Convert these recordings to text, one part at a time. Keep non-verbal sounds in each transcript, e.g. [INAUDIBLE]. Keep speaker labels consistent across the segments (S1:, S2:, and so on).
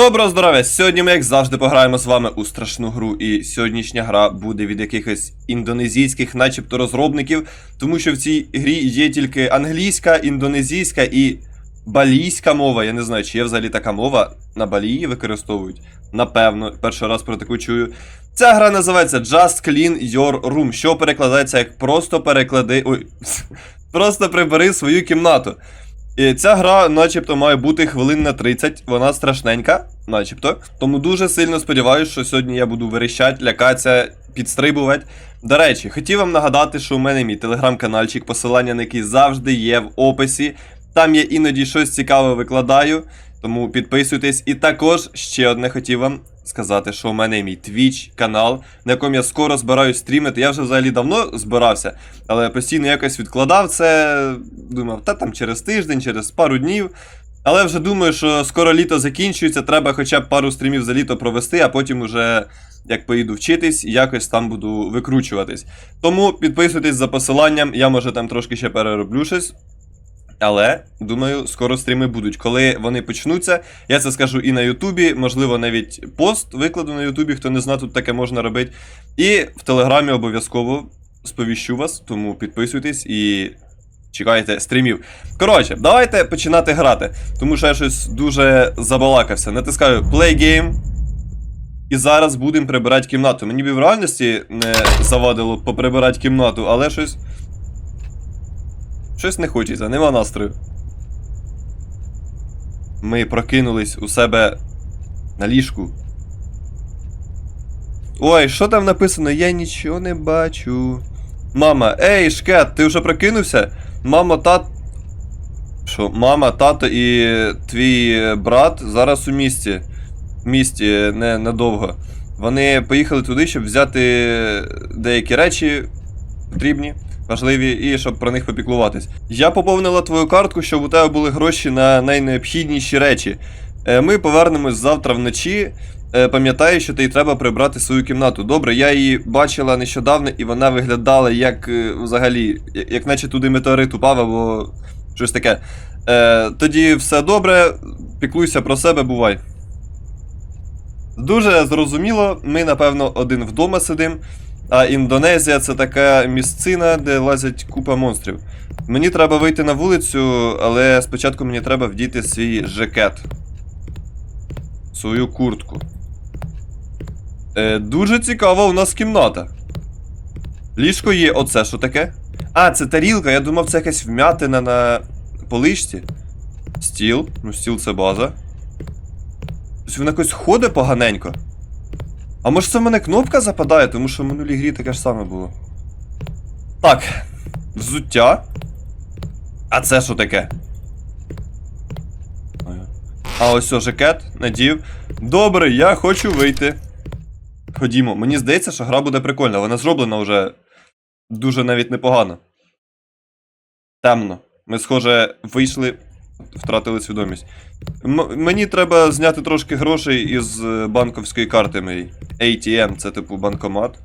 S1: Доброго здоров'я! Сьогодні ми, як завжди, пограємо з вами у страшну гру, і сьогоднішня гра буде від якихось індонезійських, начебто, розробників, тому що в цій грі є тільки англійська, індонезійська і балійська мова. Я не знаю, чи є взагалі така мова. На Балії використовують. Напевно, перший раз про таку чую. Ця гра називається Just Clean Your Room, що перекладається як просто переклади. Ой, [LAUGHS] просто прибери свою кімнату. І ця гра, начебто, має бути хвилин на 30, вона страшненька, начебто. Тому дуже сильно сподіваюся, що сьогодні я буду верещать, лякатися, підстрибувати. До речі, хотів вам нагадати, що у мене мій телеграм-канальчик, посилання на який завжди є в описі. Там я іноді щось цікаве викладаю, тому підписуйтесь. І також ще одне хотів вам сказати, що у мене мій Twitch канал, на якому я скоро збираюсь стрімити. Я вже взагалі давно збирався, але постійно якось відкладав це. Думав, та там через тиждень, через пару днів. Але вже думаю, що скоро літо закінчується, треба хоча б пару стрімів за літо провести, а потім уже як поїду вчитись, якось там буду викручуватись. Тому підписуйтесь за посиланням, я може там трошки ще перероблю щось. Але думаю, скоро стріми будуть. Коли вони почнуться, я це скажу і на Ютубі, можливо, навіть пост викладу на Ютубі, хто не знає, тут таке можна робити. І в Телеграмі обов'язково сповіщу вас, тому підписуйтесь і чекайте стрімів. Коротше, давайте починати грати, тому що я щось дуже забалакався. Натискаю Play Game. І зараз будемо прибирати кімнату. Мені б в реальності не завадило поприбирати кімнату, але щось. Щось не хочеться, нема настрою. Ми прокинулись у себе на ліжку. Ой, що там написано? Я нічого не бачу. Мама, ей, шкет, ти вже прокинувся? Мама, тат. Що, мама, тато і твій брат зараз у місті. В місті не надовго. Вони поїхали туди, щоб взяти деякі речі потрібні, важливі, і щоб про них попіклуватись. Я поповнила твою картку, щоб у тебе були гроші на найнеобхідніші речі. Е, Ми повернемось завтра вночі. Е, Пам'ятаю, що тобі треба прибрати свою кімнату. Добре, я її бачила нещодавно, і вона виглядала як е, взагалі, як наче туди метеорит упав або щось таке. Е, тоді все добре, піклуйся про себе, бувай. Дуже зрозуміло, ми, напевно, один вдома сидим, а Індонезія це така місцина, де лазять купа монстрів. Мені треба вийти на вулицю, але спочатку мені треба вдіти свій жакет. Свою куртку. Е, дуже цікава у нас кімната. Ліжко є, оце що таке? А, це тарілка, я думав, це якась вмятина на поличці. Стіл. Ну, стіл це база. Ось він якось ходить поганенько. А може це в мене кнопка западає, тому що в минулій грі таке ж саме було. Так. Взуття. А це що таке? А ось о, жакет, надів. Добре, я хочу вийти. Ходімо, мені здається, що гра буде прикольна. Вона зроблена вже дуже навіть непогано. Темно. Ми, схоже, вийшли, втратили свідомість. М- мені треба зняти трошки грошей із е, банковської карти моєї. ATM, це типу банкомат.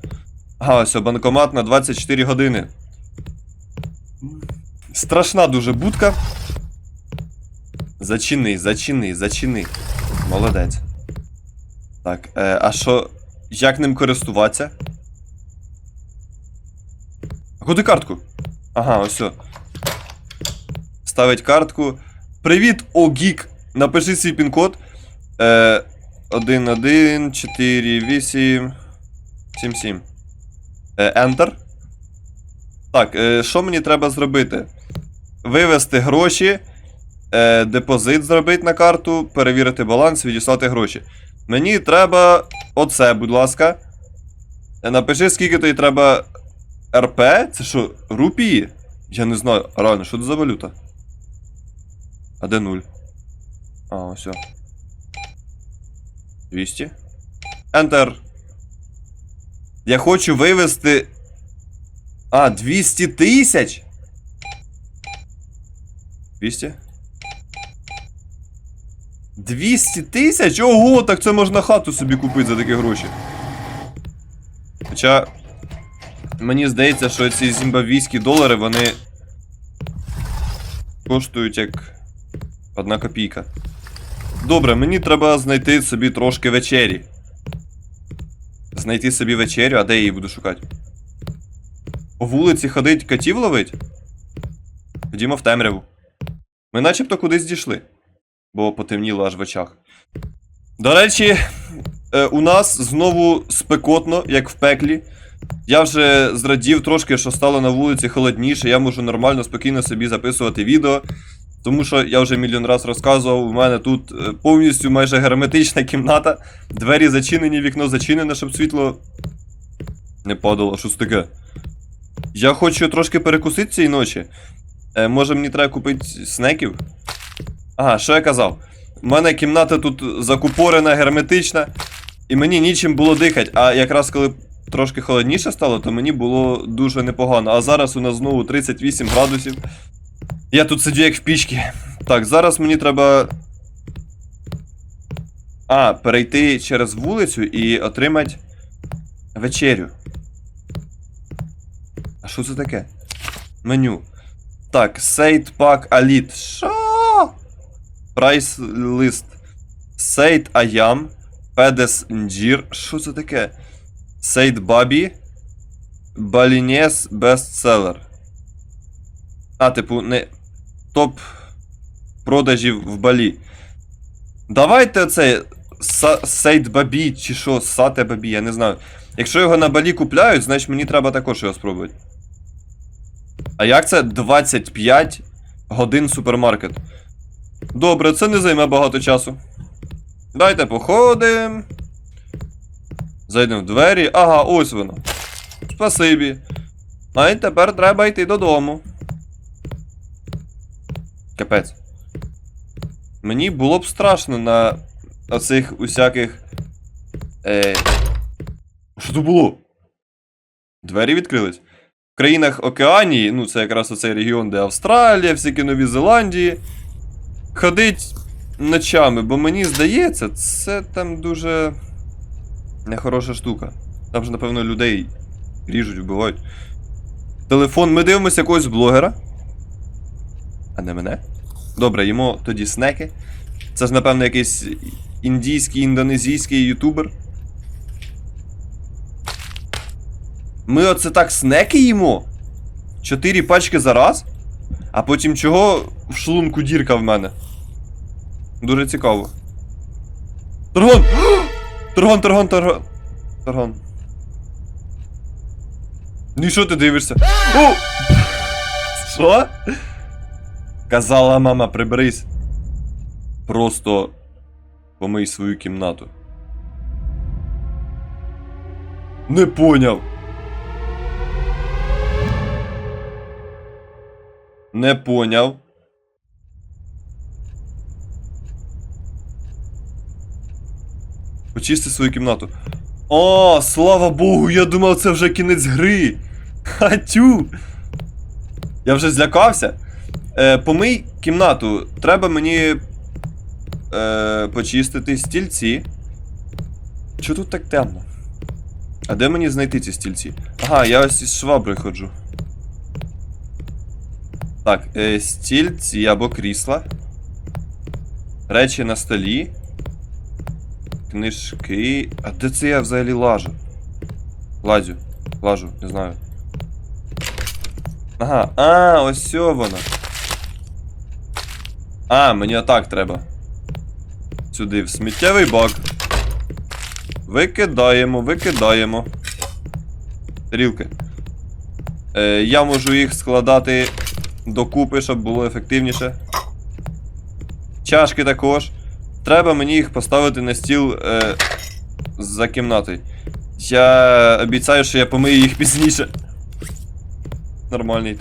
S1: Ага, ось банкомат на 24 години. Страшна дуже будка. Зачини, зачини, зачини. Молодець. Так, е, а що. Як ним користуватися? Куди картку? Ага, ось. Ставить картку. Привіт, Огік! Напиши свій пін-код. Е, 1, 1, 4, 8, 7, 7. Е, Enter. Так, е, що мені треба зробити? Вивести гроші, е, депозит зробити на карту, перевірити баланс, відіслати гроші. Мені треба оце, будь ласка. Е, Напиши, скільки тобі треба РП? Це що, рупії? Я не знаю. Реально, що це за валюта? А де нуль? А, все. 200. Enter. Я хочу вивести. А, 200 тисяч? 200? 200 тисяч? Ого, так це можна хату собі купити за такі гроші. Хоча. Мені здається, що ці зімбабвійські долари, вони. коштують як. Одна копійка. Добре, мені треба знайти собі трошки вечері. Знайти собі вечерю, а де я її буду шукати? По вулиці ходить котів ловить? Ходімо в темряву. Ми начебто кудись дійшли, бо потемніло аж в очах. До речі, е, у нас знову спекотно, як в пеклі. Я вже зрадів трошки, що стало на вулиці холодніше, я можу нормально, спокійно собі записувати відео. Тому що я вже мільйон раз розказував, у мене тут е, повністю майже герметична кімната, двері зачинені, вікно зачинене, щоб світло не падало, що це таке. Я хочу трошки перекусити цієї ночі. Е, може мені треба купити снеків? Ага, що я казав? У мене кімната тут закупорена, герметична, і мені нічим було дихати. А якраз коли трошки холодніше стало, то мені було дуже непогано. А зараз у нас знову 38 градусів. Я тут сиджу як в пічці. Так, зараз мені треба. А, перейти через вулицю і отримати вечерю. А що це таке? Меню. Так, Сейд Пак Аліт. Що? Прайс лист. Сейд Аям. Педес Нджір. Що це таке? Сейд Бабі. Балінес бестселер. А, типу, не. Топ продажів в Балі. Давайте оце. Са- Сейд Бабі чи що, Сате Бабі, я не знаю. Якщо його на Балі купляють, значить мені треба також його спробувати. А як це 25 годин супермаркет? Добре, це не займе багато часу. Дайте походим. Зайдемо в двері. Ага, ось воно. Спасибі. А й тепер треба йти додому. Капець. Мені було б страшно на оцих усяких. Е... Що тут було? Двері відкрились. В країнах Океанії, ну це якраз оцей регіон, де Австралія, всякі Нові Зеландії. Ходить ночами, бо мені здається, це там дуже нехороша штука. Там ж, напевно, людей ріжуть, вбивають. Телефон, ми дивимося якогось блогера. А не мене. Добре, їмо тоді снеки. Це ж, напевно, якийсь індійський, індонезійський ютубер. Ми оце так снеки їмо? Чотири пачки за раз? А потім чого в шлунку дірка в мене? Дуже цікаво. Торгон! [GASPS] Торгон, торгон, торгон. Торгон. Ну і що ти дивишся? О! Що? Казала мама, приберись. Просто помий свою кімнату. Не поняв. Не поняв. Почисти свою кімнату. О, слава Богу, я думав, це вже кінець гри. Хатю. Я вже злякався. Е, помий кімнату. Треба мені е, почистити стільці. Чого тут так темно? А де мені знайти ці стільці? Ага, я ось із шваброю ходжу. Так, е, стільці або крісла. Речі на столі. Книжки. А де це я взагалі лажу? Лазю. Лажу, не знаю. Ага, а, ось воно. А, мені отак треба. Сюди, в сміттєвий бак. Викидаємо, викидаємо. Тарілки. Е, я можу їх складати докупи, щоб було ефективніше. Чашки також. Треба мені їх поставити на стіл е, за кімнатою. Я обіцяю, що я помию їх пізніше. Нормальний.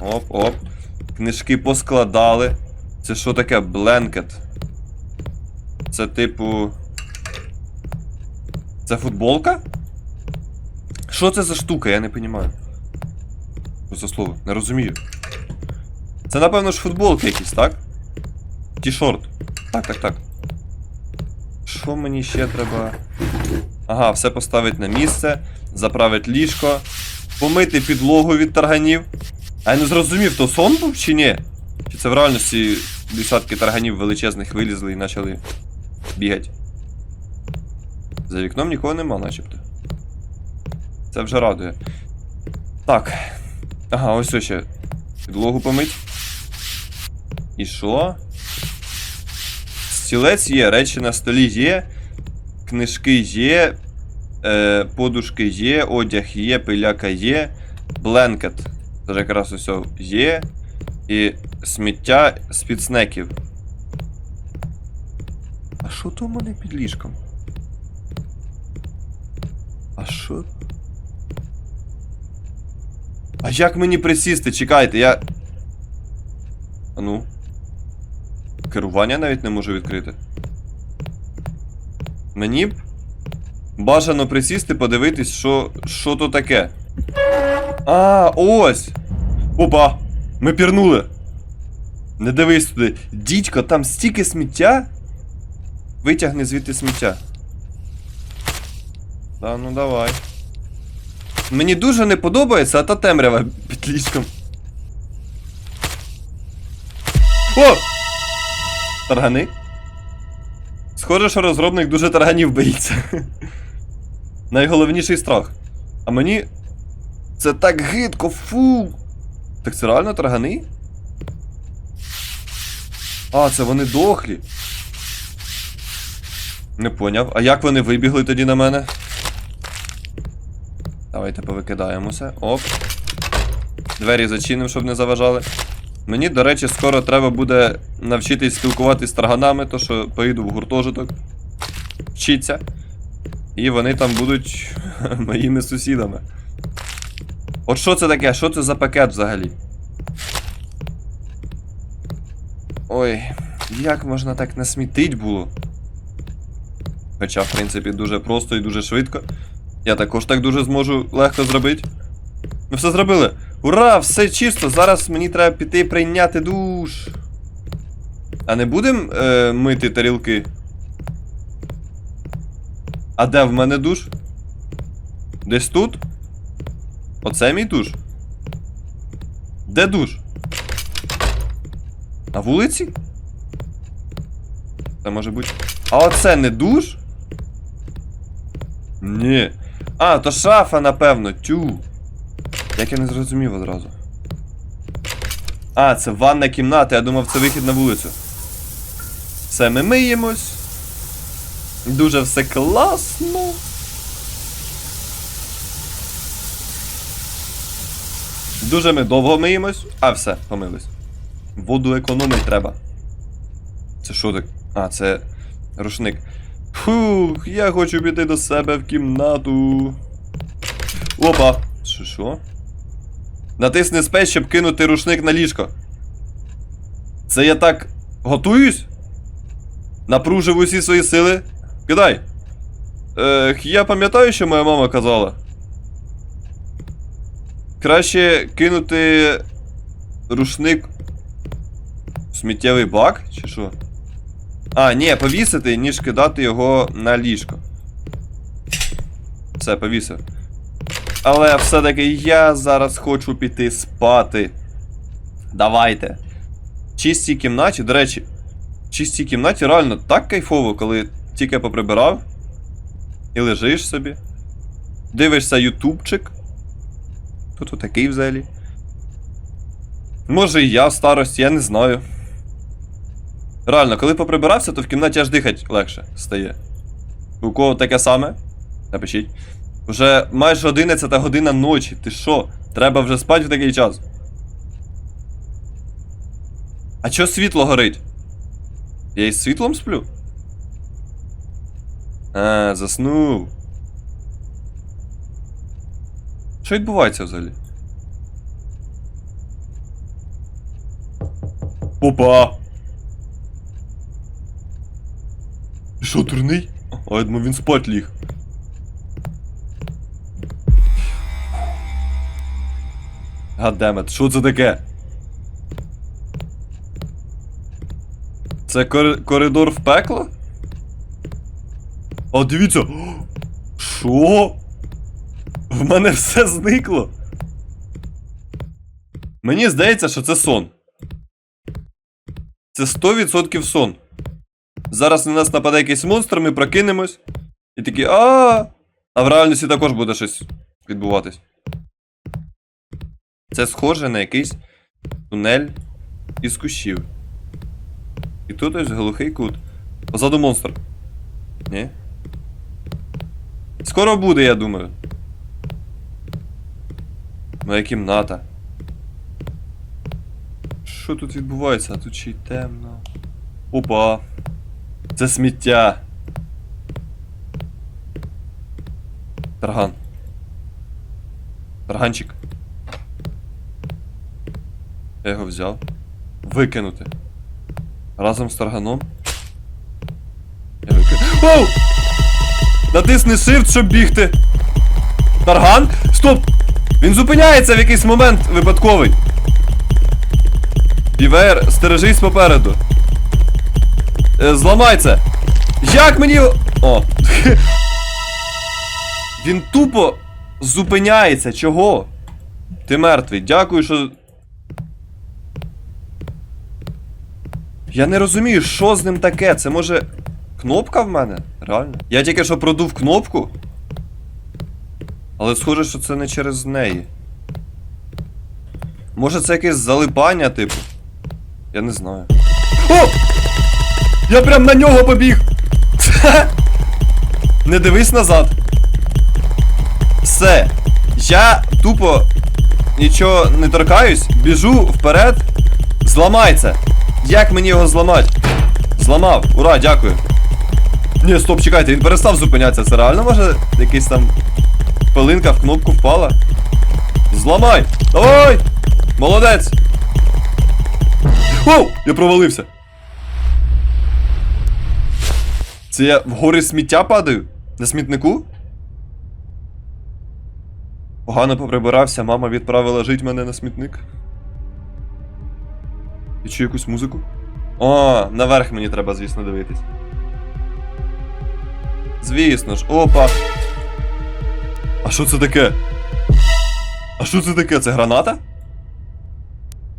S1: Оп, оп. Книжки поскладали. Це що таке? Бленкет. Це типу. Це футболка? Що це за штука? Я не розумію. Що це слово? Не розумію. Це, напевно ж, футболки якісь, так? Ті-шорт. Так, так, так. Що мені ще треба? Ага, все поставить на місце, заправить ліжко, помити підлогу від тарганів. А я не зрозумів, то сон був чи ні? Чи це в реальності десятки тарганів величезних вилізли і почали бігати. За вікном нікого нема, начебто. Це вже радує. Так. Ага, ось ось ще. Підлогу помить. І що? Стілець є, речі на столі є, книжки є, е, подушки є, одяг є, пиляка є, бленкет. Це якраз усе є. І сміття з-під снеків. А що то в мене під ліжком? А що? А як мені присісти? Чекайте, я. А ну. Керування навіть не можу відкрити. Мені б бажано присісти, подивитись, що, що то таке. А, ось! Опа! Ми пірнули! Не дивись туди. Дідько, там стільки сміття. Витягни звідти сміття. Да, ну давай. Мені дуже не подобається, а та темрява під ліжком. О! Таргани? Схоже, що розробник дуже тарганів боїться. [LAUGHS] Найголовніший страх. А мені. Це так гидко, фу. Так це реально таргани? А, це вони дохлі. Не поняв. А як вони вибігли тоді на мене? Давайте повикидаємося. Оп. Двері зачинимо, щоб не заважали. Мені, до речі, скоро треба буде навчитись спілкуватись з тарганами, то що поїду в гуртожиток. Вчиться. І вони там будуть [LAUGHS] моїми сусідами. От що це таке? Що це за пакет взагалі? Ой, як можна так насмітить було? Хоча, в принципі, дуже просто і дуже швидко. Я також так дуже зможу легко зробити. Ми все зробили. Ура! Все чисто! Зараз мені треба піти прийняти душ. А не будемо е, мити тарілки? А де в мене душ? Десь тут? Оце мій душ? Де душ? На вулиці? Це може бути. А оце не душ? Ні. А, то шафа, напевно, тю. Як я не зрозумів одразу. А, це ванна кімната, я думав, це вихід на вулицю. Все, ми миємось. Дуже все класно. Дуже ми довго миємось. А, все, помились. Воду економить треба. Це що так? А, це рушник. Фух, я хочу піти до себе в кімнату. Опа! Що що? Натисни спец, щоб кинути рушник на ліжко. Це я так готуюсь? Напружив усі свої сили. Кидай. Ех, я пам'ятаю, що моя мама казала. Краще кинути рушник в сміттєвий бак, чи що? А, ні, повісити, ніж кидати його на ліжко. Все, повісив. Але все-таки я зараз хочу піти спати. Давайте. Чистій кімнаті, до речі, в чистій кімнаті реально так кайфово, коли тільки поприбирав. І лежиш собі. Дивишся ютубчик. Хто тут такий взагалі? Може і я в старості, я не знаю. Реально, коли поприбирався, то в кімнаті аж дихати легше стає. У кого таке саме? Напишіть. Уже майже 11 година ночі. Ти що? Треба вже спати в такий час. А чо світло горить? Я із світлом сплю? А, заснув. Що відбувається взагалі? Опа! Що, дурний? А я думав, він спать ліг. Гаддемет, що це таке? Це кор- коридор в пекло? А дивіться! [GASPS] Що? В мене все зникло. Мені здається, що це сон. Це 100% сон. Зараз на нас нападе якийсь монстр, ми прокинемось. І такі а А в реальності також буде щось відбуватись. Це схоже на якийсь тунель із кущів. І тут ось глухий кут. Позаду монстр. Ні? Скоро буде, я думаю. Моя кімната. Що тут відбувається? А тут ще й темно. Опа. Це сміття. Тарган. Тарганчик. Я його взяв. Викинути. Разом з тарганом. Я викину. Оу! Натисни Shift, щоб бігти. Тарган? Стоп! Він зупиняється в якийсь момент випадковий. Бівер, стережись попереду. Е, зламай. Як мені. О. [LAUGHS] Він тупо зупиняється. Чого? Ти мертвий. Дякую, що. Я не розумію, що з ним таке. Це може. Кнопка в мене? Реально? Я тільки що продув кнопку. Але схоже, що це не через неї. Може це якесь залипання, типу. Я не знаю. О! Я прям на нього побіг! [LAUGHS] Не дивись назад. Все. Я тупо нічого не торкаюсь, біжу вперед. Зламай це. Як мені його зламати? Зламав. Ура, дякую. Ні, стоп, чекайте, він перестав зупинятися. Це реально може якийсь там пилинка в кнопку впала? Зламай! Давай! Молодець! Оу! Я провалився. Це я в гори сміття падаю? На смітнику? Погано поприбирався, мама відправила жити мене на смітник. Я чую якусь музику? О, наверх мені треба, звісно, дивитись. Звісно ж, опа. А що це таке? А що це таке? Це граната?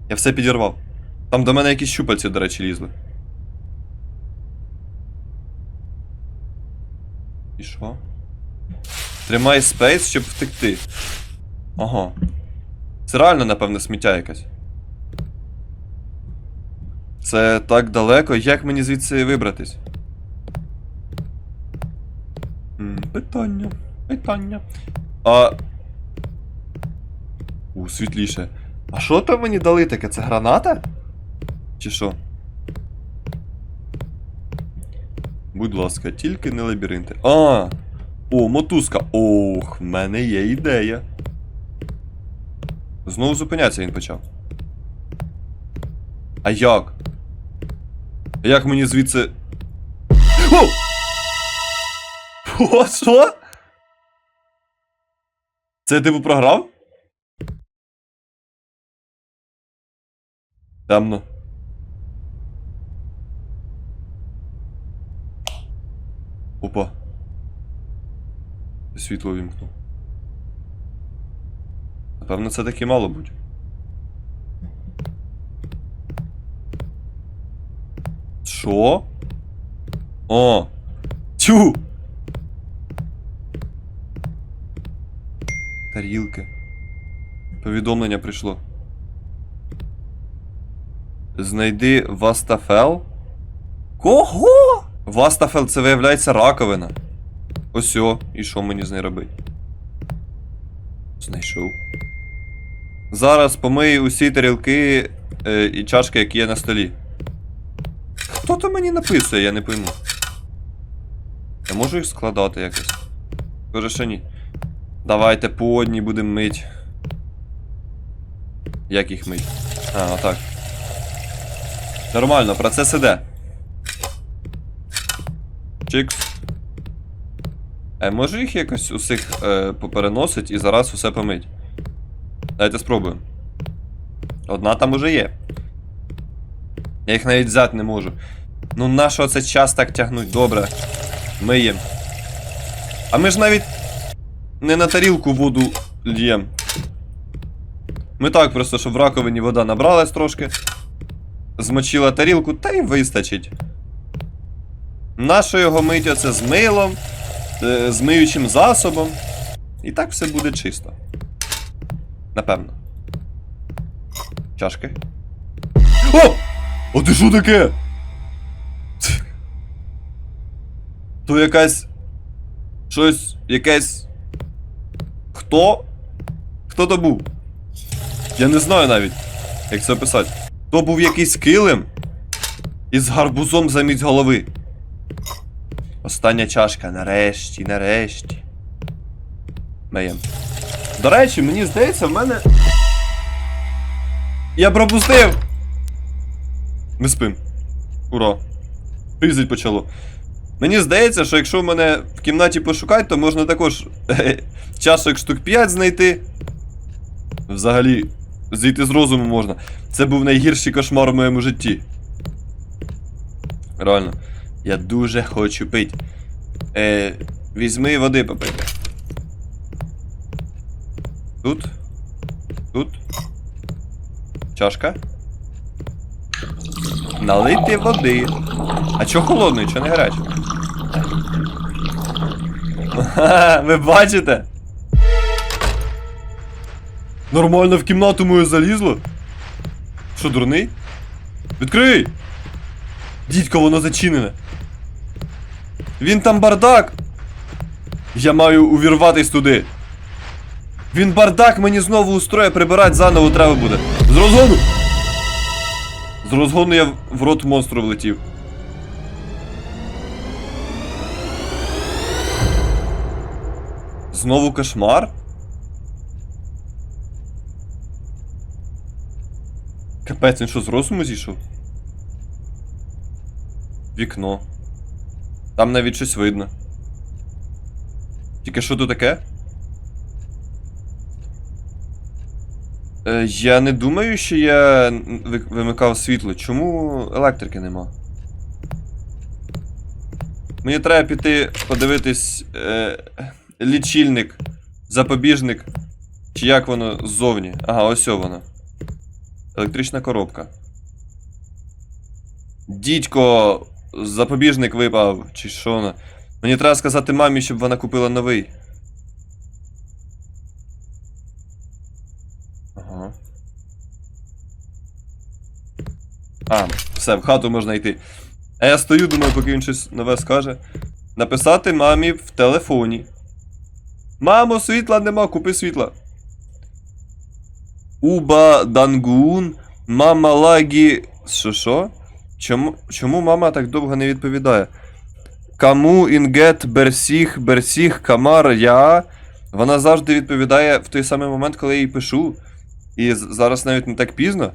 S1: Я все підірвав. Там до мене якісь щупальці, до речі, лізли. І що? Тримай спейс, щоб втекти. Ага. Це реально, напевно, сміття якесь. Це так далеко, як мені звідси вибратись? Питання. Питання. А. У, світліше. А що то мені дали таке? Це граната? Чи що? Будь ласка, тільки не лабіринти. А! О, мотузка. Ох, в мене є ідея. Знову зупинятися він почав. А як? А Як мені звідси. О! О, що? Це типу програв? Темно. Опа. Світло вімкнув. Напевно, це таки мало бути. Що? О! Тю! Тарілки. Повідомлення прийшло. Знайди Вастафел. Кого? Вастафел це виявляється раковина. Ось о, і що мені з нею робити? Знайшов. Зараз помию усі тарілки е, і чашки, які є на столі. Хто то мені написує, я не пойму. Я можу їх складати якось? Схоже, що ні. Давайте по одній будемо мить. Як їх мить? А, отак. Нормально, процес іде. Чикс. Е, можу їх якось усіх е, попереносить і зараз усе помить. Давайте спробуємо. Одна там уже є. Я їх навіть взяти не можу. Ну нащо це час так тягнуть? Добре. Миєм. А ми ж навіть не на тарілку воду л'єм. Ми так просто, щоб в раковині вода набралась трошки. змочила тарілку, та й вистачить. Нащо його мить оце з милом, е, з миючим засобом. І так все буде чисто. Напевно. Чашки. О! А ти що таке? То якась. Щось. якесь. Хто? Хто то був? Я не знаю навіть, як це описати. То був якийсь килим із гарбузом замість голови. Остання чашка, нарешті, нарешті. Меєм. До речі, мені здається, в мене. Я пропустив! Ми спим. Ура. Пізить почало. Мені здається, що якщо мене в кімнаті пошукати, то можна також чашок штук 5 знайти. Взагалі, зійти з розуму можна. Це був найгірший кошмар в моєму житті. Реально. Я дуже хочу пити. Е, візьми води попити. Тут. Тут. Чашка. Налити води. А чо холодної, чо не гарячої? [LAUGHS] Ви бачите? Нормально в кімнату мою залізло? Що, дурний? Відкрий! Дідько, воно зачинене. Він там бардак! Я маю увірватись туди. Він бардак мені знову устроє, прибирати заново треба буде. З розгону! З розгону я в- рот монстру влетів. Знову кошмар? Капець, він що з розуму зійшов? Вікно. Там навіть щось видно. Тільки що тут таке? Е, я не думаю, що я ви- вимикав світло. Чому електрики нема? Мені треба піти подивитись е, лічильник, запобіжник. Чи як воно ззовні? Ага, ось о воно. Електрична коробка. Дідько, запобіжник випав, чи що воно. Мені треба сказати мамі, щоб вона купила новий. Ага. А, все, в хату можна йти. А я стою, думаю, поки він щось нове скаже. Написати мамі в телефоні. Мамо, світла нема, купи світла. Уба Дангун, мама Лагі. Що що? Чому, чому мама так довго не відповідає? Каму інгет берсіх, берсіх, камар, я. Вона завжди відповідає в той самий момент, коли я їй пишу. І зараз навіть не так пізно.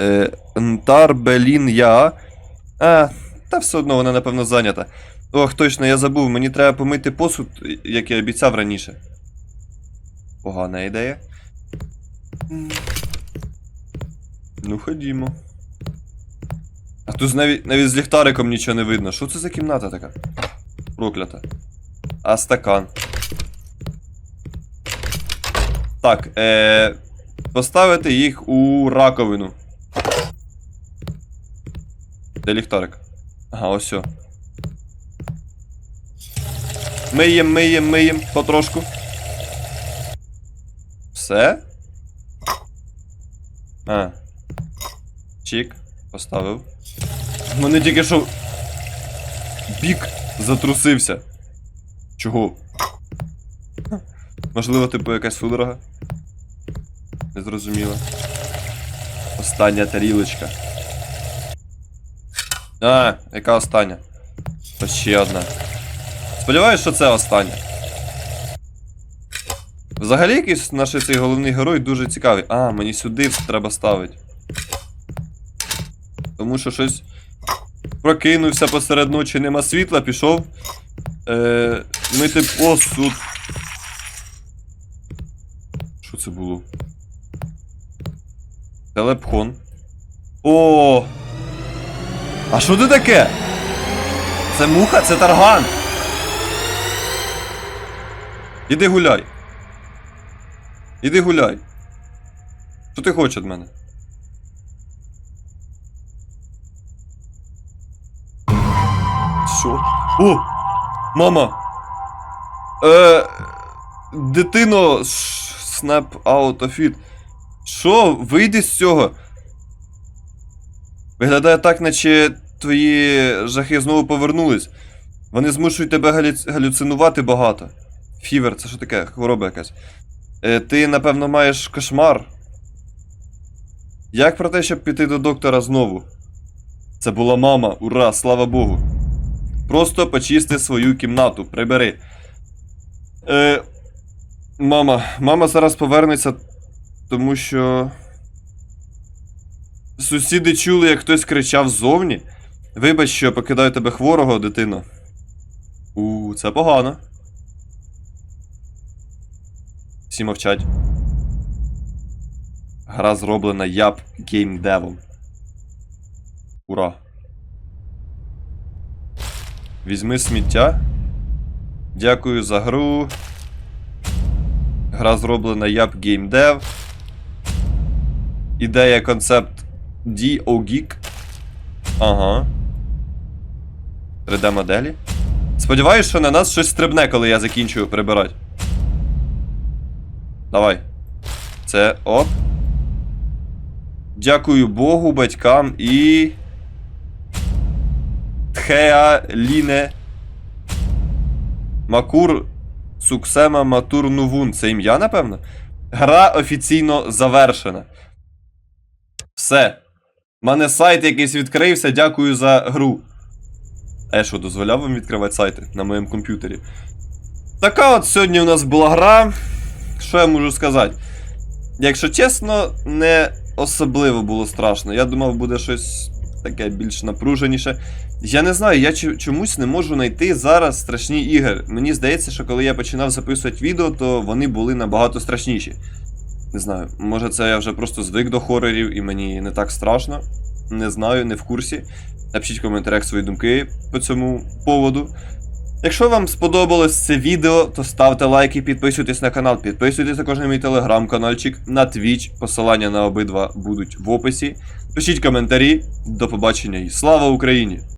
S1: Е, Нтар Белін я. А, та все одно вона, напевно, зайнята. Ох, точно, я забув, мені треба помити посуд, як я обіцяв раніше. Погана ідея. Ну, ходімо. А тут навіть, навіть з ліхтариком нічого не видно. Що це за кімната така? Проклята. А стакан. Так, е, поставити їх у раковину. Де ліхтарик? Ага, ось. о. Миєм, миєм, миєм, потрошку. Все? А. Чик, поставив. Мене тільки що. Бік затрусився. Чого? Можливо, типу якась судорога? Незрозуміло. Остання тарілочка. А, яка остання? Ось ще одна. Сподіваюсь, що це остання. Взагалі якийсь наш цей головний герой дуже цікавий. А, мені сюди треба ставити. Тому що щось прокинувся посеред ночі, нема світла, пішов. Е, мити посуд. Що це було? Телепхон. О! А що це таке? Це муха, це тарган. Іди гуляй. Іди гуляй. Що ти хочеш від мене? Що? О! Мама! Е, Дитино, снап аутофіт. Що? Вийди з цього. Виглядає так, наче твої жахи знову повернулись. Вони змушують тебе галюц- галюцинувати багато. Фівер, це що таке? Хвороба якась. Е, ти, напевно, маєш кошмар. Як про те, щоб піти до доктора знову? Це була мама, ура, слава Богу. Просто почисти свою кімнату, прибери. Е, мама, мама зараз повернеться, тому що. Сусіди чули, як хтось кричав ззовні. Вибач, що покидаю тебе хворого, дитино. У, це погано. Всі мовчать. Гра зроблена яб геймдевом. Ура. Візьми сміття. Дякую за гру. Гра зроблена яб геймдев. Ідея концепт DOGeek. Ага. 3D моделі. Сподіваюсь, що на нас щось стрибне, коли я закінчую прибирати. Давай. Це оп. Дякую Богу, батькам і. Тхеа Ліне. Макур Суксема Матур Нувун. Це ім'я, напевно? Гра офіційно завершена. Все. У мене сайт якийсь відкрився, дякую за гру. А що, дозволяв вам відкривати сайти на моєму комп'ютері? Така от сьогодні у нас була гра. Що я можу сказати? Якщо чесно, не особливо було страшно. Я думав, буде щось таке більш напруженіше. Я не знаю, я чомусь не можу знайти зараз страшні ігри. Мені здається, що коли я починав записувати відео, то вони були набагато страшніші. Не знаю, може це я вже просто звик до хорорів і мені не так страшно. Не знаю, не в курсі. Напишіть в коментарях свої думки по цьому поводу. Якщо вам сподобалось це відео, то ставте лайки, підписуйтесь на канал, підписуйтесь також на мій телеграм-канальчик, на Twitch. Посилання на обидва будуть в описі. Пишіть коментарі. До побачення і слава Україні!